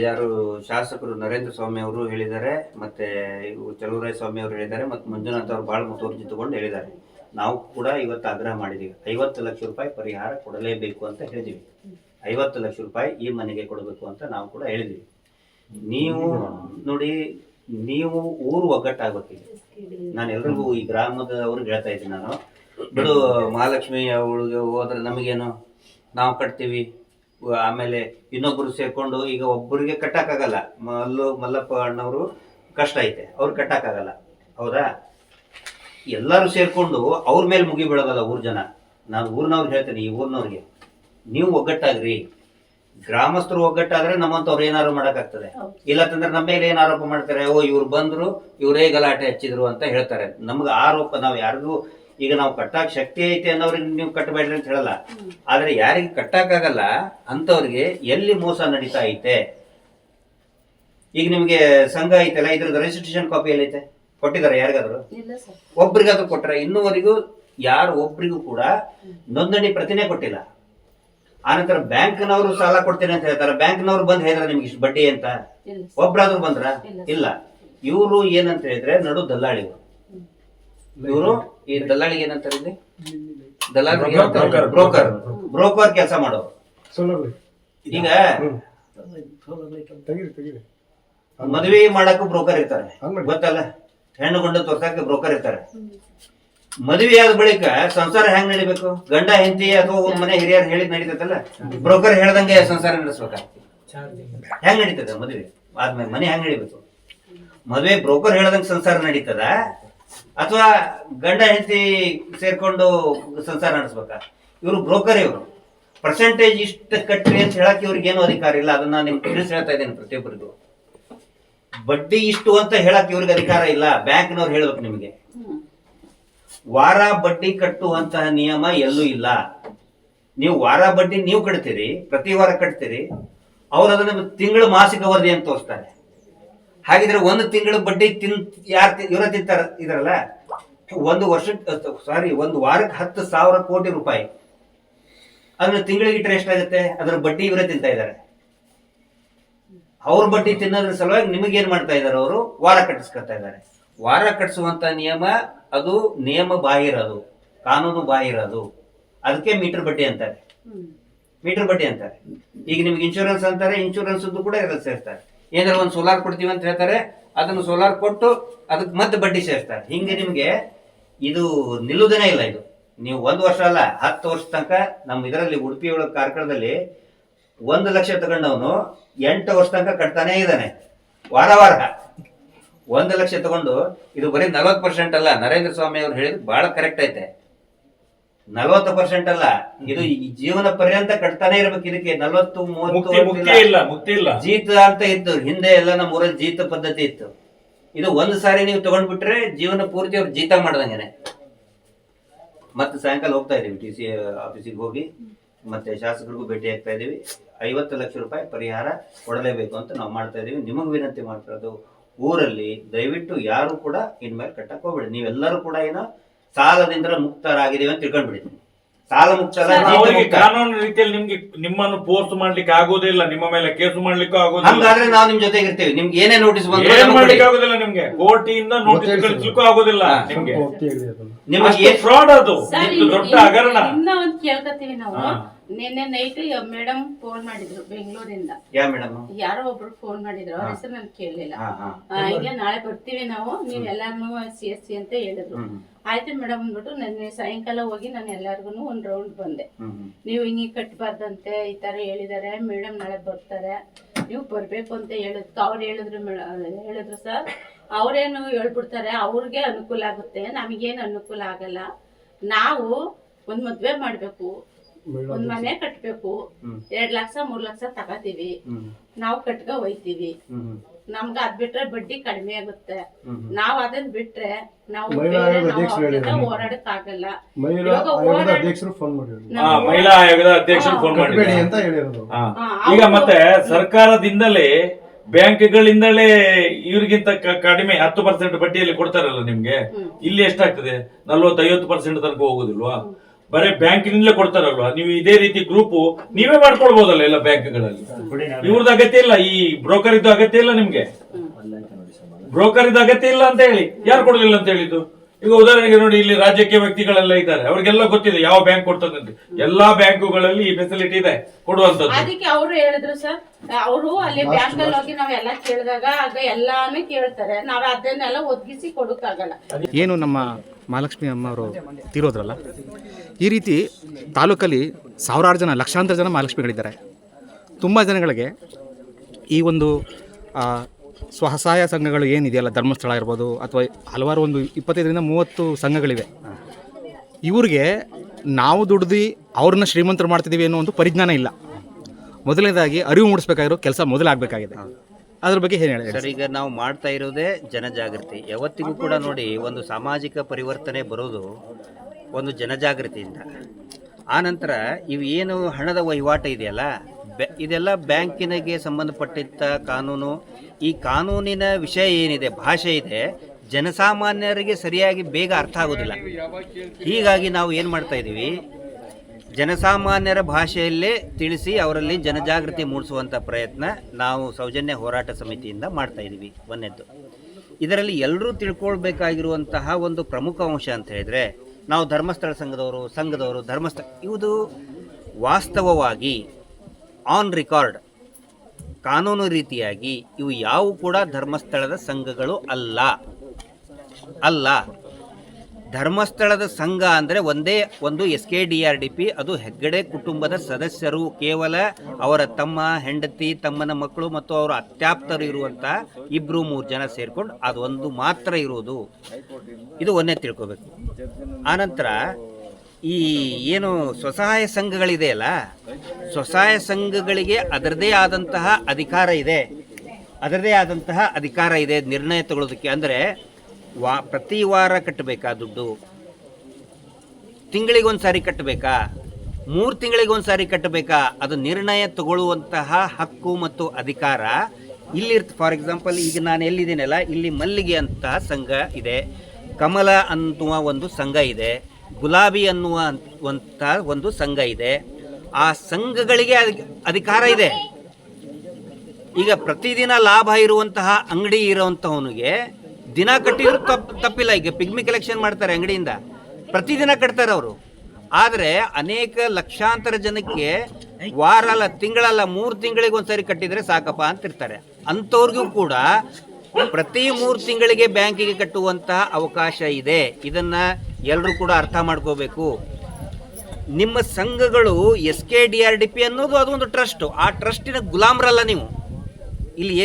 [SPEAKER 1] ಯಾರು ಶಾಸಕರು ನರೇಂದ್ರ ಸ್ವಾಮಿ ಅವರು ಹೇಳಿದ್ದಾರೆ, ಮತ್ತೆ ಇವರು ಚಲುವರಾಯ ಸ್ವಾಮಿ ಅವರು ಹೇಳಿದ್ದಾರೆ, ಮತ್ತೆ ಮಂಜುನಾಥ್ ಅವರು ಬಹಳ ಮುತುವರ್ಜಿ ಹೇಳಿದ್ದಾರೆ. ನಾವು ಕೂಡ ಇವತ್ತು ಆಗ್ರಹ ಮಾಡಿದೀವಿ. ಐವತ್ತು ಲಕ್ಷ ರೂಪಾಯಿ ಪರಿಹಾರ ಕೊಡಲೇಬೇಕು ಅಂತ ಹೇಳಿದೀವಿ. ಐವತ್ತು ಲಕ್ಷ ರೂಪಾಯಿ ಈ ಮನೆಗೆ ಕೊಡಬೇಕು ಅಂತ ನಾವು ಕೂಡ ಹೇಳಿದೀವಿ. ನೀವು ನೋಡಿ, ನೀವು ಊರು ಒಗ್ಗಟ್ಟಾಗಬೇಕಿದೆ. ನಾನು ಎಲ್ರಿಗೂ ಈ ಗ್ರಾಮದವ್ರಿಗೆ ಹೇಳ್ತಾ ಇದ್ದೀನಿ ನಾನು. ಬಿಡು ಮಹಾಲಕ್ಷ್ಮಿ ಅವಳಿಗೆ ಹೋದ್ರೆ ನಮಗೇನು? ನಾವು ಕಟ್ತೀವಿ. ಆಮೇಲೆ ಇನ್ನೊಬ್ಬರು ಸೇರ್ಕೊಂಡು ಈಗ ಒಬ್ಬರಿಗೆ ಕಟ್ಟಕ್ಕಾಗಲ್ಲ ಮಲ್ಲು ಮಲ್ಲಪ್ಪ ಅಣ್ಣವರು ಕಷ್ಟ ಐತೆ ಅವ್ರು ಕಟ್ಟಕ್ಕಾಗಲ್ಲ ಹೌದಾ? ಎಲ್ಲರೂ ಸೇರ್ಕೊಂಡು ಅವ್ರ ಮೇಲೆ ಮುಗಿ ಬಿಡೋದಲ್ಲ ಊರ್ ಜನ. ನಾನು ಊರ್ನವ್ರಿಗೆ ಹೇಳ್ತೀನಿ ಈ ಊರ್ನವ್ರಿಗೆ. ನೀವು ಒಗ್ಗಟ್ಟಾಗ್ರಿ. ಗ್ರಾಮಸ್ಥರು ಒಗ್ಗಟ್ಟಾದ್ರೆ ನಮ್ಮಂತವ್ರು ಏನಾರು ಮಾಡಕ್ಕಾಗ್ತದೆ. ಇಲ್ಲಂತಂದ್ರೆ ನಮ್ಮ ಮೇಲೆ ಏನ್ ಆರೋಪ ಮಾಡ್ತಾರೆ? ಓ ಇವ್ರು ಬಂದ್ರು ಇವರೇ ಗಲಾಟೆ ಹಚ್ಚಿದ್ರು ಅಂತ ಹೇಳ್ತಾರೆ. ನಮ್ಗೆ ಆರೋಪ ನಾವು ಯಾರಿಗೂ ಈಗ ನಾವು ಕಟ್ಟಾಕ್ ಶಕ್ತಿ ಐತೆ ಅನ್ನೋರಿಗೆ ನೀವು ಕಟ್ಟಬೇಡ್ರಿ ಅಂತ ಹೇಳಲ್ಲ. ಆದ್ರೆ ಯಾರಿಗೆ ಕಟ್ಟಕ್ಕಾಗಲ್ಲ ಅಂತವ್ರಿಗೆ ಎಲ್ಲಿ ಮೋಸ ನಡೀತಾ ಐತೆ? ಈಗ ನಿಮ್ಗೆ ಸಂಘ ಐತಲ್ಲ ಇದ್ರದ್ದು ರಿಜಿಸ್ಟ್ರೇಷನ್ ಕಾಪಿ ಎಲ್ಲೈತೆ ಕೊಟ್ಟಿದ್ದಾರೆ ಯಾರಿಗಾದ್ರು? ಒಬ್ರಿಗಾದ್ರೂ ಕೊಟ್ಟರೆ ಇನ್ನೂವರೆಗೂ ಯಾರು ಒಬ್ರಿಗೂ ಕೂಡ ನೋಂದಣಿ ಪ್ರತಿನೇ ಕೊಟ್ಟಿಲ್ಲ. ಆನಂತರ ಬ್ಯಾಂಕ್ನವರು ಸಾಲ ಕೊಡ್ತೇನೆ ಅಂತ ಹೇಳ್ತಾರೆ ಬ್ಯಾಂಕ್ನವ್ರು ಬಂದು ಹೇಳಿದ್ರೆ ನಿಮ್ಗೆ ಇಷ್ಟು ಬಡ್ಡಿ ಅಂತ? ಒಬ್ರಾದ್ರೂ ಬಂದ್ರ?
[SPEAKER 2] ಇಲ್ಲ.
[SPEAKER 1] ಇಲ್ಲ. ಇವರು ಏನಂತ ಹೇಳಿದ್ರೆ ನಡು ದಲ್ಲಾಳಿಗಳು. ಇವರು ಈ ದಲ್ಲಾಳಿಗೆ ಏನಂತಾರೆ ಇಲ್ಲಿ? ದಲ್ಲಾಳಿ
[SPEAKER 5] Broker.
[SPEAKER 1] ಬ್ರೋಕರ್. ಬ್ರೋಕರ್. ಕೆಲಸ ಮಾಡೋರು. ಈಗ
[SPEAKER 3] ತೆಗೀರಿ ತೆಗೀರಿ.
[SPEAKER 1] ಮದುವೆ ಮಾಡಕ್ಕೂ ಬ್ರೋಕರ್ ಇರ್ತಾರೆ. ಗೊತ್ತಲ್ಲ? ಹೆಣ್ಣು ಗಂಡು ತೋರ್ಸಕ್ಕೆ ಬ್ರೋಕರ್ ಇರ್ತಾರೆ. ಮದುವೆ ಆದ ಬಳಿಕ ಸಂಸಾರ ಹೆಂಗ್ ನಡಿಬೇಕು? ಗಂಡ ಹೆಂಡತಿ ಅಥವಾ ಒಂದ್ ಮನೆ ಹಿರಿಯರು ಹೇಳಿದ್ ನಡೀತೈತಲ್ಲ? ಬ್ರೋಕರ್ ಹೇಳ್ದಂಗೆ ಸಂಸಾರ ನಡೆಸ್ಬೇಕ? ಹೆಂಗ್ ನಡೀತದ ಮದುವೆ? ಆದ್ಮೇಲೆ ಮನೆ ಹೆಂಗ್ ನಡಿಬೇಕು? ಮದುವೆ ಬ್ರೋಕರ್ ಹೇಳ್ದಂಗೆ ಸಂಸಾರ ನಡೀತದ? ಅಥವಾ ಗಂಡ ಹೆಂಡತಿ ಸೇರ್ಕೊಂಡು ಸಂಸಾರ ನಡೆಸ್ಬೇಕಾ? ಇವರು ಬ್ರೋಕರ್ ಇವರು. ಪರ್ಸೆಂಟೇಜ್ ಇಷ್ಟು ಕಟ್ಟ್ರಿ ಅಂತ ಹೇಳಕ್ ಇವ್ರಿಗೆ ಏನು ಅಧಿಕಾರ ಇಲ್ಲ. ಅದನ್ನ ನಿಮ್ಗೆ ತಿಳಿಸಿ ಹೇಳ್ತಾ ಇದ್ದೇನೆ ಪ್ರತಿಯೊಬ್ಬರಿಗೂ. ಬಡ್ಡಿ ಇಷ್ಟು ಅಂತ ಹೇಳಕ್ ಇವ್ರಿಗೆ ಅಧಿಕಾರ ಇಲ್ಲ. ಬ್ಯಾಂಕ್ನವ್ರು ಹೇಳ್ಬೇಕು ನಿಮಗೆ. ವಾರ ಬಡ್ಡಿ ಕಟ್ಟುವಂತಹ ನಿಯಮ ಎಲ್ಲೂ ಇಲ್ಲ. ನೀವು ವಾರ ಬಡ್ಡಿ ನೀವು ಕಟ್ತೀರಿ, ಪ್ರತಿ ವಾರ ಕಟ್ತೀರಿ. ಅವ್ರು ಅದನ್ನ ತಿಂಗಳು ಮಾಸಿಕ ವರದಿ ಅಂತ ತೋರಿಸ್ತಾರೆ. ಹಾಗಿದ್ರೆ ಒಂದು ತಿಂಗಳು ಬಡ್ಡಿ ತಿನ್ ಯಾರು ಇವರ ತಿಂತಾರ ಇದ್ರಲ್ಲ? ಒಂದು ವರ್ಷ ಸಾರಿ ಒಂದು ವಾರಕ್ಕೆ ಹತ್ತು ಸಾವಿರ ಕೋಟಿ ರೂಪಾಯಿ. ಅದನ್ನ ತಿಂಗಳಿಗೆ ಇಟ್ಟರೆ ಎಷ್ಟಾಗುತ್ತೆ? ಅದರ ಬಡ್ಡಿ ಇವರೇ ತಿಂತಾ ಇದ್ದಾರೆ ಅವ್ರ ಬಡ್ಡಿ ತಿನ್ನೋದ್ರ ಸಲುವಾಗಿ ನಿಮಗೇನ್ ಮಾಡ್ತಾ ಇದ್ದಾರೆ ಅವರು? ವಾರ ಕಟ್ಟಿಸ್ಕೊತಾ ಇದ್ದಾರೆ ವಾರ ಕಟ್ಟಿಸುವಂತ ನಿಯಮ ಅದು ನಿಯಮ ಬಾಹಿರದು. ಕಾನೂನು ಬಾಹಿರದು. ಅದಕ್ಕೆ ಮೀಟರ್ ಬಡ್ಡಿ ಅಂತಾರೆ. ಮೀಟರ್ ಬಡ್ಡಿ ಅಂತಾರೆ. ಈಗ ನಿಮ್ಗೆ ಇನ್ಶೂರೆನ್ಸ್ ಅಂತಾರೆ ಇನ್ಶೂರೆನ್ಸ್ ಕೂಡ ಇರೋದು ಸೇರ್ತಾರೆ. ಏನಾರ ಒಂದು ಸೋಲಾರ್ ಕೊಡ್ತೀವಿ ಅಂತ ಹೇಳ್ತಾರೆ, ಅದನ್ನು ಸೋಲಾರ್ ಕೊಟ್ಟು ಅದಕ್ಕೆ ಮತ್ತೆ ಬಡ್ಡಿ ಸೇರ್ತಾರೆ ಹಿಂಗೆ ನಿಮಗೆ ಇದು ನಿಲ್ಲುವುದೇನೇ ಇಲ್ಲ ಇದು. ನೀವು ಒಂದು ವರ್ಷ ಅಲ್ಲ, ಹತ್ತು ವರ್ಷ ತನಕ ನಮ್ಮ ಇದರಲ್ಲಿ ಉಡುಪಿ ಒಳಗೆ ಕಾರ್ಕಳದಲ್ಲಿ ಒಂದು ಲಕ್ಷ ತಗೊಂಡವನು ಎಂಟು ವರ್ಷ ತನಕ ಕಟ್ತಾನೇ ಇದ್ದಾನೆ. ವಾರ ವಾರ. ಒಂದು ಲಕ್ಷ ತಗೊಂಡು, ಇದು ಬರೀ ನಲವತ್ತು ಪರ್ಸೆಂಟ್ ಅಲ್ಲ, ನರೇಂದ್ರ ಸ್ವಾಮಿ ಅವ್ರು ಹೇಳಿದ್ ಬಹಳ ಕರೆಕ್ಟ್ ಐತೆ. ನಲವತ್ತು ಪರ್ಸೆಂಟ್ ಅಲ್ಲ. ಇದು ಈ ಜೀವನ ಪರ್ಯಂತ ಕಟ್ತಾನೆ ಇರ್ಬೇಕು ಇದಕ್ಕೆ. ನಲವತ್ತು ಮೂವತ್ತು
[SPEAKER 5] ಮುಕ್ತಿ ಮುಕ್ತಿ
[SPEAKER 1] ಅಂತಿಲ್ಲ.
[SPEAKER 5] ಇಲ್ಲ ಮುಕ್ತಿ ಇಲ್ಲ.
[SPEAKER 1] ಜೀತ ಅಂತ ಇತ್ತು. ಹಿಂದೆ ಎಲ್ಲ ನಮ್ಮ ಊರಲ್ಲಿ ಜೀತ ಪದ್ಧತಿ ಇತ್ತು. ಇದು ಒಂದ್ ಸಾರಿ ನೀವು ತಗೊಂಡ್ಬಿಟ್ರೆ ಜೀವನ ಪೂರ್ತಿ ಅವ್ರು ಜೀತ ಮಾಡ್ದಂಗೆನೆ. ಮತ್ತೆ ಸಾಯಂಕಾಲ ಹೋಗ್ತಾ ಇದೀವಿ ಟಿ ಸಿ ಆಫೀಸಿಗೆ ಹೋಗಿ ಮತ್ತೆ ಶಾಸಕರಿಗೂ ಭೇಟಿ ಆಗ್ತಾ ಇದೀವಿ ಐವತ್ತು ಲಕ್ಷ ರೂಪಾಯಿ ಪರಿಹಾರ ಕೊಡಲೇಬೇಕು ಅಂತ ನಾವು ಮಾಡ್ತಾ ಇದೀವಿ ನಿಮಗೆ ವಿನಂತಿ ಮಾಡ್ತಿರೋದು ಊರಲ್ಲಿ ದಯವಿಟ್ಟು ಯಾರು ಕೂಡ ಇನ್ಮೇಲೆ ಕಟ್ಟಕ್ ಹೋಗ್ಬೇಡಿ. ನೀವೆಲ್ಲರೂ ಕೂಡ ಏನೋ ಸಾಲದಿಂದ ಮುಕ್ತರಾಗಿದ್ದೀವಿ ಅಂತ ತಿಳ್ಕೊಂಡ್ಬಿಡಿದ್ವಿ ಸಾಲ ಮುಕ್ತ ಅಲ್ಲ, ಜೀತ
[SPEAKER 5] ಅವರಿಗೆ
[SPEAKER 1] ಮುಕ್ತ.
[SPEAKER 5] ಕಾನೂನು ರೀತಿಯಲ್ಲಿ ನಿಮ್ಗೆ ನಿಮ್ಮನ್ನು ಫೋರ್ಸ್ ಮಾಡ್ಲಿಕ್ಕೆ ಆಗೋದೇ ಇಲ್ಲ ನಿಮ್ಮ ಮೇಲೆ ಕೇಸು ಮಾಡ್ಲಿಕ್ಕೂ ಆಗೋದಿಲ್ಲ.
[SPEAKER 1] ಹಂಗಾದ್ರೆ ನಾವು ನಿಮ್ ಜೊತೆ ಇರ್ತೀವಿ ನಿಮ್ಗೆ ಏನೇ ನೋಟಿಸ್ ಬಂದ್ರೆ
[SPEAKER 5] ಏನ್ ಮಾಡ್ಲಿಕ್ಕೆ ಆಗೋದಿಲ್ಲ ನಿಮ್ಗೆ? ಕೋರ್ಟಿಯಿಂದ ನೋಟಿಸ್ ಕಳಿಸ್ಲಿಕ್ಕೂ ಆಗೋದಿಲ್ಲ
[SPEAKER 1] ಹಾ.
[SPEAKER 5] ನಿಮ್ಗೆ.
[SPEAKER 1] ನಿಮಗೆ
[SPEAKER 5] ಫ್ರಾಡ್ ಅದು.
[SPEAKER 2] ಸರ್,
[SPEAKER 5] ಇದು
[SPEAKER 2] ಇನ್ನು-
[SPEAKER 5] ದೊಡ್ಡ ಹಗರಣ.
[SPEAKER 2] ಇನ್ನ ಒಂದ್ ಕೇಳ್ಕತ್ತೀವಿ ನಾವು.
[SPEAKER 5] ಹಾ.
[SPEAKER 2] ನಿನ್ನೆ ನೈಟ್ ಮೇಡಮ್ ಫೋನ್ ಮಾಡಿದ್ರು ಬೆಂಗಳೂರಿಂದ.
[SPEAKER 1] ಯಾ ಮೇಡಮ್
[SPEAKER 2] ಯಾರೋ ಒಬ್ರು ಫೋನ್ ಮಾಡಿದ್ರು. ಅವ್ರ ಹೆಸರು ನನ್ ಕೇಳಲಿಲ್ಲ.
[SPEAKER 1] ಹಾ ಹಾ.
[SPEAKER 2] ಹೀಗೆ ನಾಳೆ ಬರ್ತೀವಿ ನಾವು. ನೀವ್ ಎಲ್ಲಾರು ಸಿ ಎಸ್ ಸಿ ಅಂತ ಹೇಳಿದ್ರು.
[SPEAKER 1] ಹ್ಮ್.
[SPEAKER 2] ಆಯ್ತು ಮೇಡಮ್ ಅಂದ್ಬಿಟ್ಟು ನನ್ನ ಸಾಯಂಕಾಲ ಹೋಗಿ ನಾನು ಎಲ್ಲರಿಗೂ ಒಂದು ರೌಂಡ್ ಬಂದೆ. ನೀವು ಹಿಂಗೆ ಕಟ್ಟಬಾರ್ದಂತೆ ಈ ತರ ಹೇಳಿದಾರೆ ಮೇಡಮ್ ನಾಳೆ ಬರ್ತಾರೆ. ನೀವು ಬರಬೇಕು ಅಂತ ಹೇಳಿದ್ಕೆ ಅವ್ರು ಹೇಳಿದ್ರು ಮೇಡಮ್ ಹೇಳಿದ್ರು ಸರ್. ಅವರೇನು ಹೇಳ್ಬಿಡ್ತಾರೆ ಅವ್ರಿಗೆ ಅನುಕೂಲ ಆಗುತ್ತೆ ನಮಗೇನು ಅನುಕೂಲ ಆಗಲ್ಲ. ನಾವು ಒಂದು ಮದುವೆ ಮಾಡ್ಬೇಕು. ಒಂದ್ ಮನೆ ಕಟ್ಬೇಕು. ಎರಡ್ ಲಕ್ಷ ಮೂರ್ ಲಕ್ಷ ತಗೋತೀವಿ. ನಾವ್ ಕಟ್ಕ ಹೋಯ್ತೀವಿ ನಮ್ಗ ಅದ್ ಬಿಟ್ರೆ ಬಡ್ಡಿ ಕಡಿಮೆ ಆಗುತ್ತೆ. ನಾವ್ ಅದನ್ನ ಬಿಟ್ರೆ ನಾವು
[SPEAKER 3] ಮಹಿಳಾ ಆಯೋಗದ
[SPEAKER 2] ನಾವು
[SPEAKER 3] ಅಧ್ಯಕ್ಷರು
[SPEAKER 2] ಅವ್ರ ಹೋರಾಡಕ್ ಆಗಲ್ಲ
[SPEAKER 3] ಮಹಿಳಾ ಆಯೋಗದ ಅಧ್ಯಕ್ಷರು ಫೋನ್ ಮಾಡಿದ್ರು.
[SPEAKER 5] ಮಹಿಳಾ ಆಯೋಗದ ಅಧ್ಯಕ್ಷರು ಫೋನ್
[SPEAKER 3] ಕಟ್ಬೇಡಿ
[SPEAKER 5] ಮಾಡಿದ್ದಾರೆ
[SPEAKER 3] ಅಂತ ಹೇಳಿರೋದು.
[SPEAKER 5] ಹಾ.
[SPEAKER 2] ಹಾ,
[SPEAKER 5] ಈಗ ಮತ್ತೆ ಸರ್ಕಾರದಿಂದಲೇ ಬ್ಯಾಂಕ್ಗಳಿಂದಲೇ ಇವ್ರಿಗಿಂತ ಕಡಿಮೆ ಹತ್ತು ಪರ್ಸೆಂಟ್ ಬಡ್ಡಿಯಲ್ಲಿ ಕೊಡ್ತಾರಲ್ಲ ನಿಮ್ಗೆ? ಇಲ್ಲಿ ಎಷ್ಟಾಗ್ತದೆ? ನಲ್ವತ್ತೈವತ್ತು ಪರ್ಸೆಂಟ್ ತನಕ ಹೋಗುದಿಲ್ವಾ? ಬರೀ ಬ್ಯಾಂಕಿನಿಂದಲೇ ಕೊಡ್ತಾರಲ್ವಾ? ನೀವು ಇದೇ ರೀತಿ ಗ್ರೂಪ್ ನೀವೇ ಮಾಡ್ಕೊಳ್ಬಹುದಲ್ಲ ಎಲ್ಲ ಬ್ಯಾಂಕ್ಗಳಲ್ಲಿ ಇವ್ರದ್ದು ಅಗತ್ಯ ಇಲ್ಲ ಈ ಬ್ರೋಕರ್ ಇದ್ದು ಅಗತ್ಯ ಇಲ್ಲ ನಿಮ್ಗೆ? ಬ್ರೋಕರ್ ಇದ್ದು ಅಗತ್ಯ ಇಲ್ಲ ಅಂತ ಹೇಳಿ. ಯಾರು ಕೊಡ್ಲಿಲ್ಲ ಅಂತ ಹೇಳಿದ್ದು? ಈಗ ಉದಾಹರಣೆಗೆ ನೋಡಿ ಇಲ್ಲಿ ರಾಜ್ಯಕ್ಕೆ ವ್ಯಕ್ತಿಗಳೆಲ್ಲ ಇದ್ದಾರೆ. ಅವ್ರಿಗೆಲ್ಲ ಗೊತ್ತಿದೆ ಯಾವ ಬ್ಯಾಂಕ್ ಕೊಡ್ತದಂತೆ. ಅಂತ ಎಲ್ಲಾ ಬ್ಯಾಂಕುಗಳಲ್ಲಿ ಈ ಫೆಸಿಲಿಟಿ ಇದೆ ಕೊಡುವಂತದ್ದು
[SPEAKER 2] ಅದಕ್ಕೆ ಅವರು ಹೇಳಿದ್ರು ಸರ್ ಅವರು ಅಲ್ಲಿ ಬ್ಯಾಂಕ್ ಅಲ್ಲಿ ಹೋಗಿ ನಾವೆಲ್ಲ ಕೇಳಿದಾಗ ಆಗ ಎಲ್ಲಾನು ಕೇಳ್ತಾರೆ. ನಾವ್ ಅದನ್ನೆಲ್ಲ ಒದಗಿಸಿ ಕೊಡಕ್ಕಾಗಲ್ಲ.
[SPEAKER 6] ಏನು ನಮ್ಮ ಮಹಾಲಕ್ಷ್ಮಿ ಅಮ್ಮವರು ತೀರೋದ್ರಲ್ಲ? ಈ ರೀತಿ ತಾಲೂಕಲ್ಲಿ ಸಾವಿರಾರು ಜನ ಲಕ್ಷಾಂತರ ಜನ ಮಹಾಲಕ್ಷ್ಮಿಗಳಿದ್ದಾರೆ. ತುಂಬ ಜನಗಳಿಗೆ ಈ ಒಂದು ಆ, ಸ್ವಸಹಾಯ ಸಂಘಗಳು ಏನಿದೆಯಲ್ಲ, ಧರ್ಮಸ್ಥಳ ಇರ್ಬೋದು ಅಥವಾ ಹಲವಾರು ಒಂದು ಇಪ್ಪತ್ತೈದರಿಂದ ಮೂವತ್ತು ಸಂಘಗಳಿವೆ. ಇವ್ರಿಗೆ ನಾವು ದುಡ್ದು ಅವ್ರನ್ನ ಶ್ರೀಮಂತರು ಮಾಡ್ತಿದ್ದೀವಿ ಅನ್ನೋ ಒಂದು ಪರಿಜ್ಞಾನ ಇಲ್ಲ. ಮೊದಲನೇದಾಗಿ ಅರಿವು ಮೂಡಿಸ್ಬೇಕಾಗಿರೋ ಕೆಲಸ ಮೊದಲಾಗಬೇಕಾಗಿದೆ. ಅದ್ರ ಬಗ್ಗೆ ಏನು ಹೇಳಿ?
[SPEAKER 1] ಸರ್, ಈಗ ನಾವು ಮಾಡ್ತಾ ಇರೋದೇ ಜನಜಾಗೃತಿ. ಯಾವತ್ತಿಗೂ ಕೂಡ ನೋಡಿ ಒಂದು ಸಾಮಾಜಿಕ ಪರಿವರ್ತನೆ ಬರೋದು ಒಂದು ಜನಜಾಗೃತಿಯಿಂದ. ಆನಂತರ ಇವು ಏನು ಹಣದ ವಹಿವಾಟು ಇದೆಯಲ್ಲ ಇದೆಲ್ಲ ಬ್ಯಾಂಕಿನಗೆ ಸಂಬಂಧಪಟ್ಟಿದ್ದ ಕಾನೂನು. ಈ ಕಾನೂನಿನ ವಿಷಯ ಏನಿದೆ, ಭಾಷೆ ಇದೆ, ಜನಸಾಮಾನ್ಯರಿಗೆ ಸರಿಯಾಗಿ ಬೇಗ ಅರ್ಥ ಆಗೋದಿಲ್ಲ. ಹೀಗಾಗಿ ನಾವು ಏನು ಮಾಡ್ತಾ ಇದ್ದೀವಿ? ಜನಸಾಮಾನ್ಯರ ಭಾಷೆಯಲ್ಲೇ ತಿಳಿಸಿ ಅವರಲ್ಲಿ ಜನಜಾಗೃತಿ ಮೂಡಿಸುವಂಥ ಪ್ರಯತ್ನ ನಾವು ಸೌಜನ್ಯ ಹೋರಾಟ ಸಮಿತಿಯಿಂದ ಮಾಡ್ತಾ ಇದ್ದೀವಿ ಇದರಲ್ಲಿ ಎಲ್ಲರೂ ತಿಳ್ಕೊಳ್ಬೇಕಾಗಿರುವಂತಹ ಒಂದು ಪ್ರಮುಖ ಅಂಶ ಅಂತ ಹೇಳಿದರೆ, ನಾವು ಧರ್ಮಸ್ಥಳ ಸಂಘದವರು ಸಂಘದವರು, ಧರ್ಮಸ್ಥಳ, ಇವುದು ವಾಸ್ತವವಾಗಿ ಆನ್ ರಿಕಾರ್ಡ್ ಕಾನೂನು ರೀತಿಯಾಗಿ ಇವು ಯಾವ ಕೂಡ ಧರ್ಮಸ್ಥಳದ ಸಂಘಗಳು ಅಲ್ಲ. ಅಲ್ಲ. ಧರ್ಮಸ್ಥಳದ ಸಂಘ ಅಂದರೆ ಒಂದೇ ಒಂದು S K D R D P ಅದು ಹೆಗ್ಗಡೆ ಕುಟುಂಬದ ಸದಸ್ಯರು. ಕೇವಲ ಅವರ ತಮ್ಮ ಹೆಂಡತಿ, ತಮ್ಮನ ಮಕ್ಕಳು ಮತ್ತು ಅವರ ಅತ್ಯಾಪ್ತರು ಇರುವಂಥ ಇಬ್ಬರು ಮೂರು ಜನ ಸೇರ್ಕೊಂಡು ಅದೊಂದು ಮಾತ್ರ ಇರುವುದು. ಇದು ಒಂದೇ ತಿಳ್ಕೊಬೇಕು. ಆನಂತರ ಈ ಏನು ಸ್ವಸಹಾಯ ಸಂಘಗಳಿದೆಯಲ್ಲ ಸ್ವಸಹಾಯ ಸಂಘಗಳಿಗೆ ಅದರದೇ ಆದಂತಹ ಅಧಿಕಾರ ಇದೆ. ಅದರದೇ ಆದಂತಹ ಅಧಿಕಾರ ಇದೆ ನಿರ್ಣಯ ತಗೊಳ್ಳೋದಕ್ಕೆ. ಅಂದರೆ ವಾ, ಪ್ರತಿ ವಾರ ಕಟ್ಟಬೇಕಾ ದುಡ್ಡು? ತಿಂಗಳಿಗೆ ಒಂದು ಸಾರಿ ಕಟ್ಟಬೇಕಾ? ಮೂರು ತಿಂಗಳಿಗೆ ಒಂದು ಸಾರಿ ಕಟ್ಟಬೇಕಾ? ಅದು ನಿರ್ಣಯ ತಗೊಳ್ಳುವಂತಹ ಹಕ್ಕು ಮತ್ತು ಅಧಿಕಾರ ಇಲ್ಲಿರ್ತ ಫಾರ್ ಎಕ್ಸಾಂಪಲ್ ಈಗ ನಾನು ಎಲ್ಲಿದ್ದೀನಲ್ಲ, ಇಲ್ಲಿ ಮಲ್ಲಿಗೆ ಅಂತಹ ಸಂಘ ಇದೆ. ಕಮಲ ಅನ್ನುವ ಒಂದು ಸಂಘ ಇದೆ. ಗುಲಾಬಿ ಅನ್ನುವ ಅಂತ ಒಂದು ಸಂಘ ಇದೆ. ಆ ಸಂಘಗಳಿಗೆ ಅಧಿ- ಅಧಿಕಾರ ಇದೆ. ಈಗ ಪ್ರತಿದಿನ ಲಾಭ ಇರುವಂತಹ ಅಂಗಡಿ ಇರುವಂತಹವನಿಗೆ ದಿನ ಕಟ್ಟಿದ್ರು ತಪ್ಪು ತಪ್ಪಿಲ್ಲ. ಈಗ ಪಿಗ್ಮಿ ಕಲೆಕ್ಷನ್ ಮಾಡ್ತಾರೆ ಅಂಗಡಿಯಿಂದ. ಪ್ರತಿದಿನ ಕಟ್ತಾರೆ ಅವರು. ಆದರೆ ಅನೇಕ ಲಕ್ಷಾಂತರ ಜನಕ್ಕೆ ವಾರ ಅಲ್ಲ ತಿಂಗಳಲ್ಲ, ಮೂರು ತಿಂಗಳಿಗೆ ಒಂದ್ಸರಿ ಕಟ್ಟಿದ್ರೆ ಸಾಕಪ್ಪ ಅಂತಿರ್ತಾರೆ. ಅಂಥವ್ರಿಗೂ ಕೂಡ ಪ್ರತಿ ಮೂರು ತಿಂಗಳಿಗೆ ಬ್ಯಾಂಕಿಗೆ ಕಟ್ಟುವಂತಹ ಅವಕಾಶ ಇದೆ. ಇದನ್ನ ಎಲ್ಲರೂ ಕೂಡ ಅರ್ಥ ಮಾಡ್ಕೋಬೇಕು. ನಿಮ್ಮ ಸಂಘಗಳು S K D R D P ಅನ್ನೋದು ಅದೊಂದು ಟ್ರಸ್ಟ್. ಆ ಟ್ರಸ್ಟಿನ ಗುಲಾಮರಲ್ಲ ನೀವು. ಇಲ್ಲಿ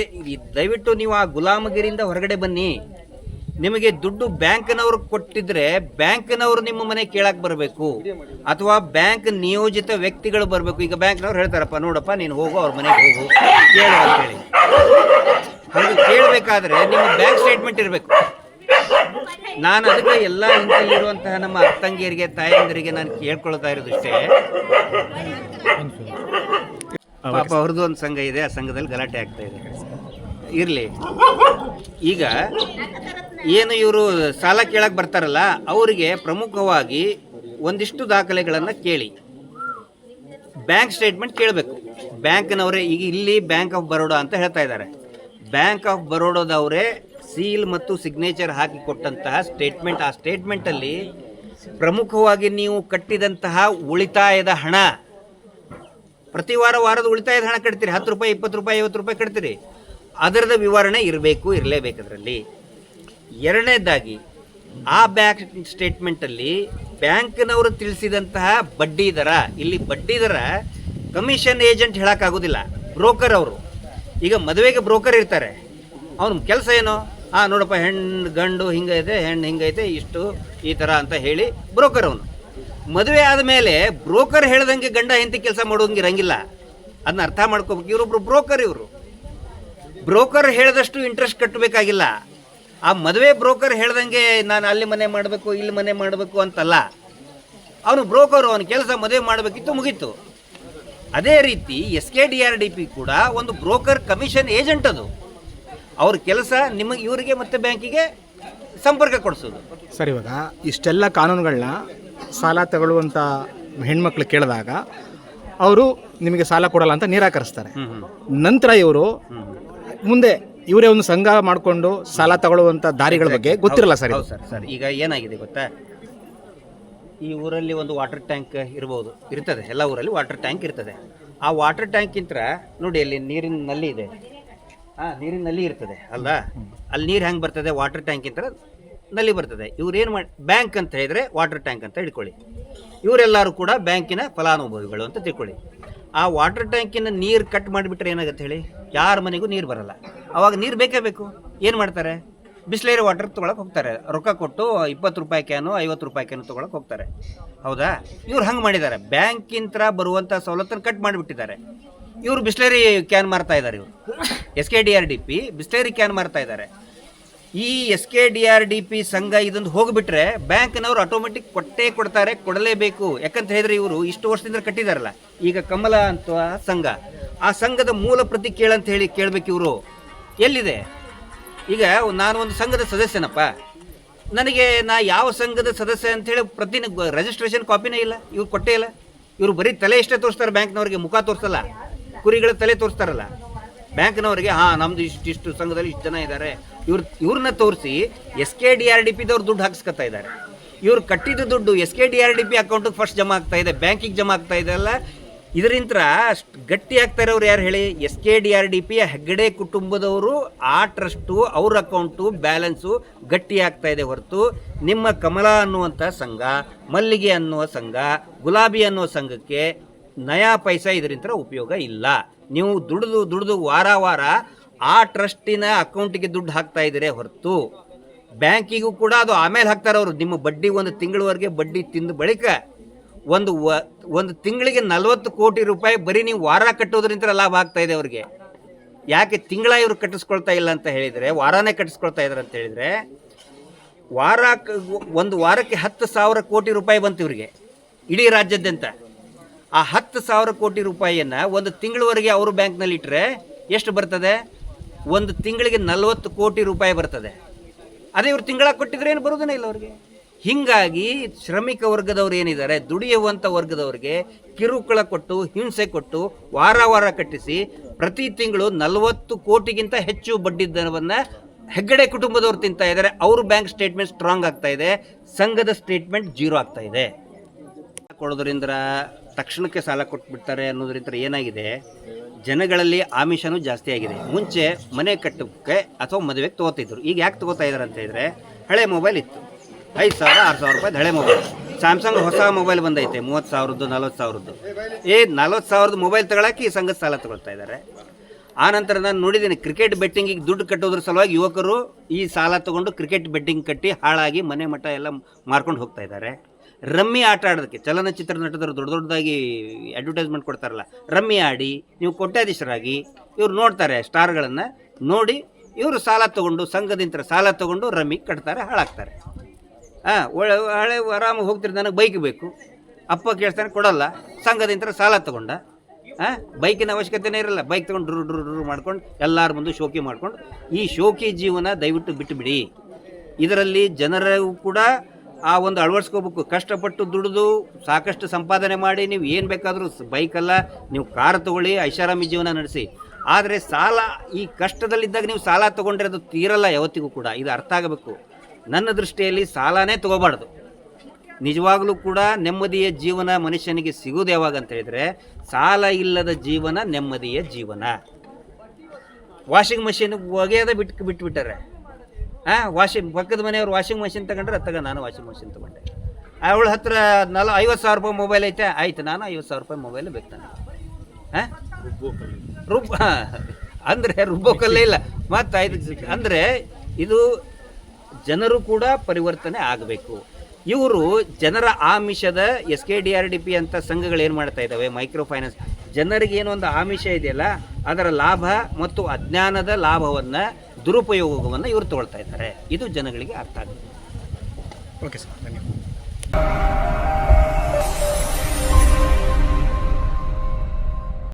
[SPEAKER 1] ದಯವಿಟ್ಟು ನೀವು ಆ ಗುಲಾಮಗಿರಿಯಿಂದ ಹೊರಗಡೆ ಬನ್ನಿ. ನಿಮಗೆ ದುಡ್ಡು ಬ್ಯಾಂಕ್ನವ್ರು ಕೊಟ್ಟಿದ್ರೆ ಬ್ಯಾಂಕ್ನವರು ನಿಮ್ಮ ಮನೆ ಕೇಳಕ್ ಬರಬೇಕು. ಅಥವಾ ಬ್ಯಾಂಕ್ ನಿಯೋಜಿತ ವ್ಯಕ್ತಿಗಳು ಬರಬೇಕು. ಈಗ ಬ್ಯಾಂಕ್ನವ್ರು ಹೇಳ್ತಾರಪ್ಪ, ನೋಡಪ್ಪ, ನೀನು ಹೋಗು, ಅವ್ರ ಮನೆಗೆ ಹೋಗು. ಕೇಳು ಅಂತೇಳಿ ಹಾಗೆ ಕೇಳಬೇಕಾದ್ರೆ ನಿಮ್ಮ ಬ್ಯಾಂಕ್ ಸ್ಟೇಟ್ಮೆಂಟ್ ಇರಬೇಕು. ನಾನು ಅದಕ್ಕೆ ಎಲ್ಲ ಇಂಥಲ್ಲಿರುವಂತಹ ನಮ್ಮ ಅತ್ತಂಗಿಯರಿಗೆ, ತಾಯಂದಿರಿಗೆ ನಾನು ಕೇಳ್ಕೊಳ್ತಾ ಇರೋದಿಷ್ಟೇ. ಪಾಪ ಅವ್ರದ್ದು ಒಂದು ಸಂಘ ಇದೆ, ಆ ಸಂಘದಲ್ಲಿ ಗಲಾಟೆ ಆಗ್ತಾ ಇದೆ. ಇರಲಿ. ಈಗ ಏನು ಇವರು ಸಾಲ ಕೇಳಕ್ಕೆ ಬರ್ತಾರಲ್ಲ, ಅವರಿಗೆ ಪ್ರಮುಖವಾಗಿ ಒಂದಿಷ್ಟು ದಾಖಲೆಗಳನ್ನು ಕೇಳಿ. ಬ್ಯಾಂಕ್ ಸ್ಟೇಟ್ಮೆಂಟ್ ಕೇಳಬೇಕು. ಬ್ಯಾಂಕ್ನವರೇ ಈಗ ಇಲ್ಲಿ ಬ್ಯಾಂಕ್ ಆಫ್ ಬರೋಡಾ ಅಂತ ಹೇಳ್ತಾ ಇದ್ದಾರೆ. ಬ್ಯಾಂಕ್ ಆಫ್ ಬರೋಡಾದವರೇ ಸೀಲ್ ಮತ್ತು ಸಿಗ್ನೇಚರ್ ಹಾಕಿ ಕೊಟ್ಟಂತಹ ಸ್ಟೇಟ್ಮೆಂಟ್ ಆ ಸ್ಟೇಟ್ಮೆಂಟಲ್ಲಿ ಪ್ರಮುಖವಾಗಿ ನೀವು ಕಟ್ಟಿದಂತಹ ಉಳಿತಾಯದ ಹಣ. ಪ್ರತಿ ವಾರ ವಾರದ ಉಳಿತಾಯದ ಹಣ ಕಟ್ತೀರಿ. ಹತ್ತು ರೂಪಾಯಿ, ಇಪ್ಪತ್ತು ರೂಪಾಯಿ, ಐವತ್ತು ರೂಪಾಯಿ ಕಟ್ತೀರಿ. ಅದರದ ವಿವರಣೆ ಇರಬೇಕು ಇರಲೇಬೇಕು ಅದರಲ್ಲಿ ಎರಡನೇದಾಗಿ, ಆ ಬ್ಯಾಂಕ್ ಸ್ಟೇಟ್ಮೆಂಟಲ್ಲಿ ಬ್ಯಾಂಕ್ನವರು ತಿಳಿಸಿದಂತಹ ಬಡ್ಡಿ ದರ. ಇಲ್ಲಿ ಬಡ್ಡಿ ದರ ಕಮಿಷನ್ ಏಜೆಂಟ್ ಹೇಳೋಕ್ಕಾಗೋದಿಲ್ಲ. ಬ್ರೋಕರ್ ಅವರು. ಈಗ ಮದುವೆಗೆ ಬ್ರೋಕರ್ ಇರ್ತಾರೆ. ಅವ್ರ ಕೆಲಸ ಏನು? ಹಾಂ ನೋಡಪ್ಪ ಹೆಣ್ಣು ಗಂಡು ಹಿಂಗೈತೆ ಹೆಣ್ಣು ಹಿಂಗೈತೆ, ಇಷ್ಟು ಈ ಥರ ಅಂತ ಹೇಳಿ ಬ್ರೋಕರ್ ಅವನು. ಮದುವೆ ಆದಮೇಲೆ ಬ್ರೋಕರ್ ಹೇಳ್ದಂಗೆ ಗಂಡ ಹೆಂಡತಿ ಕೆಲಸ ಮಾಡೋಂಗಿರಂಗಿಲ್ಲ ಅದನ್ನ ಅರ್ಥ ಮಾಡ್ಕೋಬೇಕು. ಇವರೊಬ್ರು ಬ್ರೋಕರ್ ಇವರು. ಬ್ರೋಕರ್ ಹೇಳಿದಷ್ಟು ಇಂಟ್ರೆಸ್ಟ್ ಕಟ್ಟಬೇಕಾಗಿಲ್ಲ ಆ ಮದುವೆ ಬ್ರೋಕರ್ ಹೇಳ್ದಂಗೆ ನಾನು ಅಲ್ಲಿ ಮನೆ ಮಾಡಬೇಕು, ಇಲ್ಲಿ ಮನೆ ಮಾಡಬೇಕು ಅಂತಲ್ಲ. ಅವನು ಬ್ರೋಕರ್, ಅವನ ಕೆಲಸ ಮದುವೆ ಮಾಡಬೇಕಿತ್ತು, ಮುಗೀತು. ಅದೇ ರೀತಿ S K D R D P ಕೂಡ ಒಂದು ಬ್ರೋಕರ್ ಕಮಿಷನ್ ಏಜೆಂಟ್ ಅದು. ಅವ್ರ ಕೆಲಸ ನಿಮಗೆ ಇವರಿಗೆ ಮತ್ತೆ ಬ್ಯಾಂಕಿಗೆ ಸಂಪರ್ಕ ಕೊಡಿಸೋದು.
[SPEAKER 6] ಸರ್ ಇವಾಗ ಇಷ್ಟೆಲ್ಲ ಕಾನೂನುಗಳನ್ನ ಸಾಲ ತಗೊಳ್ಳುವಂಥ ಹೆಣ್ಮಕ್ಳು ಕೇಳಿದಾಗ ಅವರು ನಿಮಗೆ ಸಾಲ ಕೊಡಲ್ಲ ಅಂತ ನಿರಾಕರಿಸ್ತಾರೆ. ನಂತರ ಇವರು ಮುಂದೆ ಇವರೇ ಒಂದು ಸಂಘ ಮಾಡಿಕೊಂಡು ಸಾಲ ತಗೊಳ್ಳುವಂಥ ದಾರಿಗಳ ಬಗ್ಗೆ ಗೊತ್ತಿರಲ್ಲ ಸರ್.
[SPEAKER 1] ಹೌದು ಸರ್ ಸರ್. ಈಗ ಏನಾಗಿದೆ ಗೊತ್ತಾ? ಈ ಊರಲ್ಲಿ ಒಂದು ವಾಟರ್ ಟ್ಯಾಂಕ್ ಇರ್ಬೋದು ಇರ್ತದೆ. ಎಲ್ಲ ಊರಲ್ಲಿ ವಾಟರ್ ಟ್ಯಾಂಕ್ ಇರ್ತದೆ. ಆ ವಾಟರ್ ಟ್ಯಾಂಕಿಂತ ನೋಡಿ ಅಲ್ಲಿ ನೀರಿನ ನಲ್ಲಿ ಇದೆ. ನೀರಿನಲ್ಲಿ ಇರ್ತದೆ. ಅಲ್ಲ? ಅಲ್ಲಿ ನೀರು ಹೆಂಗೆ ಬರ್ತದೆ? ವಾಟರ್ ಟ್ಯಾಂಕ್ ಅಂತ ನಲ್ಲಿ ಬರ್ತದೆ. ಇವ್ರು ಏನು ಮಾಡಿ ಬ್ಯಾಂಕ್ ಅಂತ ಹೇಳಿದ್ರೆ ವಾಟರ್ ಟ್ಯಾಂಕ್ ಅಂತ ಹಿಡ್ಕೊಳ್ಳಿ. ಇವರೆಲ್ಲರೂ ಕೂಡ ಬ್ಯಾಂಕಿನ ಫಲಾನುಭವಿಗಳು ಅಂತ ತಿಳ್ಕೊಳ್ಳಿ. ಆ ವಾಟರ್ ಟ್ಯಾಂಕಿನ ನೀರು ಕಟ್ ಮಾಡಿಬಿಟ್ರೆ ಏನಾಗುತ್ತೆ ಹೇಳಿ? ಯಾರ ಮನೆಗೂ ನೀರು ಬರಲ್ಲ. ಅವಾಗ ನೀರು ಬೇಕೇ ಬೇಕು. ಏನು ಮಾಡ್ತಾರೆ? ಬಿಸ್ಲೇರಿ ವಾಟರ್ ತೊಗೊಳಕ್ಕೆ ಹೋಗ್ತಾರೆ. ರೊಕ್ಕ ಕೊಟ್ಟು ಇಪ್ಪತ್ತು ರೂಪಾಯಿ ಕ್ಯಾನು ಐವತ್ತು ರೂಪಾಯಿ ಕ್ಯಾನು ತೊಗೊಳಕ್ಕೆ ಹೋಗ್ತಾರೆ. ಹೌದಾ? ಇವ್ರು ಹಂಗೆ ಮಾಡಿದ್ದಾರೆ. ಬ್ಯಾಂಕಿಂತ ಬರುವಂಥ ಸವಲತ್ತನ್ನು ಕಟ್ ಮಾಡಿಬಿಟ್ಟಿದ್ದಾರೆ. ಇವರು ಬಿಸ್ಲೇರಿ ಕ್ಯಾನ್ ಮಾರ್ತಾ ಇದ್ದಾರೆ ಇವರು. S K D R D P Bisleri can ಮಾರ್ತಾ ಇದ್ದಾರೆ ಈ S K D R D P ಸಂಘ ಇದೊಂದು ಹೋಗ್ಬಿಟ್ರೆ ಬ್ಯಾಂಕ್ನವರು ಆಟೋಮೆಟಿಕ್ ಕೊಟ್ಟೇ ಕೊಡ್ತಾರೆ, ಕೊಡಲೇಬೇಕು. ಯಾಕಂತ ಹೇಳಿದ್ರೆ ಇವರು ಇಷ್ಟು ವರ್ಷದಿಂದ ಕಟ್ಟಿದಾರಲ್ಲ. ಈಗ ಕಮಲ ಅಂತ ಸಂಘ. ಆ ಸಂಘದ ಮೂಲ ಪ್ರತಿ ಕೇಳಂತ ಹೇಳಿ ಕೇಳಬೇಕು ಇವರು. ಎಲ್ಲಿದೆ? ಈಗ ನಾನು ಒಂದು ಸಂಘದ ಸದಸ್ಯನಪ್ಪ. ನನಗೆ ನಾ ಯಾವ ಸಂಘದ ಸದಸ್ಯ ಅಂತ ಹೇಳಿ ಪ್ರತಿ ರಿಜಿಸ್ಟ್ರೇಷನ್ ಕಾಪಿನೇ ಇಲ್ಲ. ಇವ್ರು ಕೊಟ್ಟೇ ಇಲ್ಲ. ಇವರು ಬರೀ ತಲೆ ಇಷ್ಟೇ ತೋರಿಸ್ತಾರೆ ಬ್ಯಾಂಕ್ನವ್ರಿಗೆ, ಮುಖ ತೋರಿಸಲ್ಲ. ಕುರಿಗಳ ತಲೆ ತೋರಿಸ್ತಾರಲ್ಲ, ಬ್ಯಾಂಕ್ನವರಿಗೆ, ಹಾಂ, ನಮ್ದು ಇಷ್ಟಿಷ್ಟು ಸಂಘದಲ್ಲಿ ಇಷ್ಟು ಜನ ಇದ್ದಾರೆ ಇವ್ರು ಇವ್ರನ್ನ ತೋರಿಸಿ S K D R D ಪಿದವ್ರು ದುಡ್ಡು ಹಾಕ್ಸ್ಕೊತಾ ಇದ್ದಾರೆ ಇವ್ರು ಕಟ್ಟಿದ ದುಡ್ಡು S K D R D P ಅಕೌಂಟಿಗೆ ಫಸ್ಟ್ ಜಮಾ ಆಗ್ತಾ ಇದೆ ಬ್ಯಾಂಕಿಗೆ ಜಮಾ ಆಗ್ತಾ ಇದೆ ಅಲ್ಲ. ಇದರಿಂದ ಅಷ್ಟು ಗಟ್ಟಿ ಆಗ್ತಾ ಇರೋರು ಯಾರು ಹೇಳಿ? S K D R D P Heggade ಕುಟುಂಬದವರು, ಆ ಟ್ರಸ್ಟು ಅವ್ರ ಅಕೌಂಟು ಬ್ಯಾಲೆನ್ಸು ಗಟ್ಟಿ ಆಗ್ತಾ ಇದೆ ಹೊರತು ನಿಮ್ಮ ಕಮಲ ಅನ್ನುವಂಥ ಸಂಘ, ಮಲ್ಲಿಗೆ ಅನ್ನುವ ಸಂಘ, ಗುಲಾಬಿ ಅನ್ನುವ ಸಂಘಕ್ಕೆ ನಯಾ ಪೈಸ ಇದರಿಂದ ಉಪಯೋಗ ಇಲ್ಲ. ನೀವು ದುಡಿದು ದುಡಿದು ವಾರ ವಾರ ಆ ಟ್ರಸ್ಟಿನ ಅಕೌಂಟಿಗೆ ದುಡ್ಡು ಹಾಕ್ತಾ ಇದ್ದೀರಿ ಹೊರತು. ಬ್ಯಾಂಕಿಗೂ ಕೂಡ ಅದು ಆಮೇಲೆ ಹಾಕ್ತಾರೆ ಅವರು. ನಿಮ್ಮ ಬಡ್ಡಿ ಒಂದು ತಿಂಗಳವರೆಗೆ ಬಡ್ಡಿ ತಿಂದ ಬಳಿಕ ಒಂದು ವ, ಒಂದು ತಿಂಗಳಿಗೆ ನಲವತ್ತು ಕೋಟಿ ರೂಪಾಯಿ ಬರೀ ನೀವು ವಾರ ಕಟ್ಟೋದ್ರಿಂದ ಲಾಭ ಆಗ್ತಾ ಇದೆ ಅವ್ರಿಗೆ. ಯಾಕೆ ತಿಂಗಳ ಇವರು ಕಟ್ಟಿಸ್ಕೊಳ್ತಾ ಇಲ್ಲ ಅಂತ ಹೇಳಿದರೆ, ವಾರನೇ ಕಟ್ಟಿಸ್ಕೊಳ್ತಾ ಇದ್ದಾರೆ ಅಂತ ಹೇಳಿದರೆ ವಾರ ಒಂದು ವಾರಕ್ಕೆ ಹತ್ತು ಸಾವಿರ ಕೋಟಿ ರೂಪಾಯಿ ಬಂತು ಇವರಿಗೆ. ಇಡೀ ರಾಜ್ಯಾದ್ಯಂತ. ಆ ಹತ್ತು ಸಾವಿರ ಕೋಟಿ ರೂಪಾಯಿಯನ್ನು ಒಂದು ತಿಂಗಳವರೆಗೆ ಅವರು ಬ್ಯಾಂಕ್ನಲ್ಲಿ ಇಟ್ಟರೆ ಎಷ್ಟು ಬರ್ತದೆ? ಒಂದು ತಿಂಗಳಿಗೆ ನಲವತ್ತು ಕೋಟಿ ರೂಪಾಯಿ ಬರ್ತದೆ. ಅದೇ ಇವ್ರು ತಿಂಗಳ ಕೊಟ್ಟಿದ್ರೆ ಏನು ಬರೋದೇ ಇಲ್ಲ ಅವ್ರಿಗೆ. ಹೀಗಾಗಿ ಶ್ರಮಿಕ ವರ್ಗದವ್ರು ಏನಿದ್ದಾರೆ ದುಡಿಯುವಂಥ ವರ್ಗದವ್ರಿಗೆ ಕಿರುಕುಳ ಕೊಟ್ಟು, ಹಿಂಸೆ ಕೊಟ್ಟು, ವಾರ ವಾರ ಕಟ್ಟಿಸಿ, ಪ್ರತಿ ತಿಂಗಳು ನಲವತ್ತು ಕೋಟಿಗಿಂತ ಹೆಚ್ಚು ಬಡ್ಡಿ ದರವನ್ನು ಹೆಗ್ಗಡೆ ಕುಟುಂಬದವ್ರು ತಿಂತಾ ಇದ್ದಾರೆ. ಅವ್ರ ಬ್ಯಾಂಕ್ ಸ್ಟೇಟ್ಮೆಂಟ್ ಸ್ಟ್ರಾಂಗ್ ಆಗ್ತಾ ಇದೆ. ಸಂಘದ ಸ್ಟೇಟ್ಮೆಂಟ್ ಜೀರೋ ಆಗ್ತಾ ಇದೆ. ಕೊಡೋದ್ರಿಂದ ತಕ್ಷಣಕ್ಕೆ ಸಾಲ ಕೊಟ್ಬಿಡ್ತಾರೆ ಅನ್ನೋದ್ರಿಂದ ಏನಾಗಿದೆ? ಜನಗಳಲ್ಲಿ ಆಮಿಷನೂ ಜಾಸ್ತಿ ಆಗಿದೆ. ಮುಂಚೆ ಮನೆ ಕಟ್ಟೋಕ್ಕೆ ಅಥವಾ ಮದುವೆಗೆ ತೊಗೋತಿದ್ರು. ಈಗ ಯಾಕೆ ತೊಗೋತಾ ಇದ್ದಾರೆ ಅಂತ ಹೇಳಿದ್ರೆ, ಹಳೆ ಮೊಬೈಲ್ ಇತ್ತು. ಐದು ಸಾವಿರ, ಆರು ಸಾವಿರ ರೂಪಾಯಿ ಹಳೆ ಮೊಬೈಲ್ ಸ್ಯಾಮ್ಸಂಗ್ ಹೊಸ ಮೊಬೈಲ್ ಬಂದೈತೆ, ಮೂವತ್ತು ಸಾವಿರದ್ದು, ನಲ್ವತ್ತು ಸಾವಿರದ್ದು. ಏ, ನಲ್ವತ್ತು ಸಾವಿರದ ಮೊಬೈಲ್ ತಗೊಳಕ್ಕೆ ಈ ಸಂಘದ ಸಾಲ ತಗೊಳ್ತಾ ಇದ್ದಾರೆ ಆ ನಂತರ ನಾನು ನೋಡಿದ್ದೀನಿ ಕ್ರಿಕೆಟ್ ಬೆಟ್ಟಿಂಗಿಗೆ ದುಡ್ಡು ಕಟ್ಟೋದ್ರ ಸಲುವಾಗಿ ಯುವಕರು ಈ ಸಾಲ ತಗೊಂಡು ಕ್ರಿಕೆಟ್ ಬೆಟ್ಟಿಂಗ್ ಕಟ್ಟಿ ಹಾಳಾಗಿ ಮನೆ ಮಠ ಎಲ್ಲ ಮಾರ್ಕೊಂಡು ಹೋಗ್ತಾ ಇದ್ದಾರೆ. ರಮ್ಮಿ ಆಟ ಆಡೋದಕ್ಕೆ, ಚಲನಚಿತ್ರ ನಟದರು ದೊಡ್ಡ ದೊಡ್ಡದಾಗಿ ಅಡ್ವರ್ಟೈಸ್ಮೆಂಟ್ ಕೊಡ್ತಾರಲ್ಲ, ರಮ್ಮಿ ಆಡಿ, ನೀವು ಕೊಟ್ಟಾಧೀಶರಾಗಿ ಇವ್ರು ನೋಡ್ತಾರೆ ಸ್ಟಾರ್ಗಳನ್ನು ನೋಡಿ, ಇವರು ಸಾಲ ತಗೊಂಡು, ಸಂಘದಿಂದ ಸಾಲ ತಗೊಂಡು ರಮ್ಮಿ ಕಟ್ತಾರೆ, ಹಾಳಾಗ್ತಾರೆ. ಹಾಂ, ಒಳ್ಳೆ, ಹಳೆ ಆರಾಮಾಗಿ ಹೋಗ್ತಿರ್ ನನಗೆ ಬೈಕ್ ಬೇಕು. ಅಪ್ಪ ಕೇಳ್ತಾನೆ, ಕೊಡಲ್ಲ. ಸಂಘದಿಂದ ಸಾಲ ತಗೊಂಡ. ಹಾಂ, ಬೈಕಿನ ಅವಶ್ಯಕತೆನೇ ಇರಲ್ಲ. ಬೈಕ್ ತೊಗೊಂಡು ಡ್ರು ಡ್ರು ಡ್ರು ಮಾಡ್ಕೊಂಡು ಎಲ್ಲರ ಮುಂದೆ ಶೋಕಿ ಮಾಡ್ಕೊಂಡು, ಈ ಶೋಕಿ ಜೀವನ ದಯವಿಟ್ಟು ಬಿಟ್ಟುಬಿಡಿ ಇದರಲ್ಲಿ ಜನರು ಕೂಡ ಆ ಒಂದು ಅಳವಡಿಸ್ಕೋಬೇಕು. ಕಷ್ಟಪಟ್ಟು ದುಡಿದು ಸಾಕಷ್ಟು ಸಂಪಾದನೆ ಮಾಡಿ ನೀವು ಏನು ಬೇಕಾದರೂ ಬೈಕಲ್ಲ ನೀವು ಕಾರ್ ತಗೊಳ್ಳಿ, ಐಷಾರಾಮಿ ಜೀವನ ನಡೆಸಿ. ಆದರೆ ಸಾಲ, ಈ ಕಷ್ಟದಲ್ಲಿದ್ದಾಗ ನೀವು ಸಾಲ ತೊಗೊಂಡ್ರೆ ಅದು ತೀರಲ್ಲ ಯಾವತ್ತಿಗೂ ಕೂಡ. ಇದು ಅರ್ಥ ಆಗಬೇಕು. ನನ್ನ ದೃಷ್ಟಿಯಲ್ಲಿ ಸಾಲನೇ ತಗೋಬಾರ್ದು. ನಿಜವಾಗ್ಲೂ ಕೂಡ ನೆಮ್ಮದಿಯ ಜೀವನ ಮನುಷ್ಯನಿಗೆ ಸಿಗೋದು ಯಾವಾಗ ಅಂತ ಹೇಳಿದರೆ, ಸಾಲ ಇಲ್ಲದ ಜೀವನ ನೆಮ್ಮದಿಯ ಜೀವನ. ವಾಷಿಂಗ್ ಮಷಿನ್ ಒಗೆಯೋದೇ ಬಿಟ್ಟು ಬಿಟ್ಬಿಟ್ಟಾರೆ. ಹಾಂ ವಾಷಿಂಗ್ ಪಕ್ಕದ ಮನೆಯವ್ರು ವಾಷಿಂಗ್ ಮಷಿನ್ ತಗೊಂಡ್ರೆ ತಗ, ನಾನು ವಾಷಿಂಗ್ ಮಷಿನ್ ತಗೊಂಡೆ. ಅವಳ ಹತ್ರ ನಲ, ಐವತ್ತು ಸಾವಿರ ರೂಪಾಯಿ ಮೊಬೈಲ್ ಐತೆ, ಆಯ್ತು, ನಾನು ಐವತ್ತು ಸಾವಿರ ರೂಪಾಯಿ ಮೊಬೈಲ್ ಬೇಕು ನನಗೆ. ಹಾಂ ರುಬ್ ಅಂದರೆ ರುಬ್ಬೋಕಲ್ಲೇ ಇಲ್ಲ. ಮತ್ತೆ ಐದು ಅಂದರೆ ಇದು ಜನರು ಕೂಡ ಪರಿವರ್ತನೆ ಆಗಬೇಕು. ಇವರು ಜನರ ಆಮಿಷದ S K D R D P ಅಂತ ಸಂಘಗಳು ಏನು ಮಾಡ್ತಾ ಇದ್ದಾವೆ ಮೈಕ್ರೋ ಫೈನಾನ್ಸ್ ಜನರಿಗೆ ಏನೊಂದು ಆಮಿಷ ಇದೆಯಲ್ಲ, ಅದರ ಲಾಭ ಮತ್ತು ಅಜ್ಞಾನದ ಲಾಭವನ್ನು ದುರುಪಯೋಗವನ್ನು ಇವರು ತಗೊಳ್ತಾ ಇದ್ದಾರೆ. ಇದು ಜನಗಳಿಗೆ ಅರ್ಥ ಆಗುತ್ತೆ.
[SPEAKER 6] ಓಕೆ ಸರ್ ಧನ್ಯವಾದ.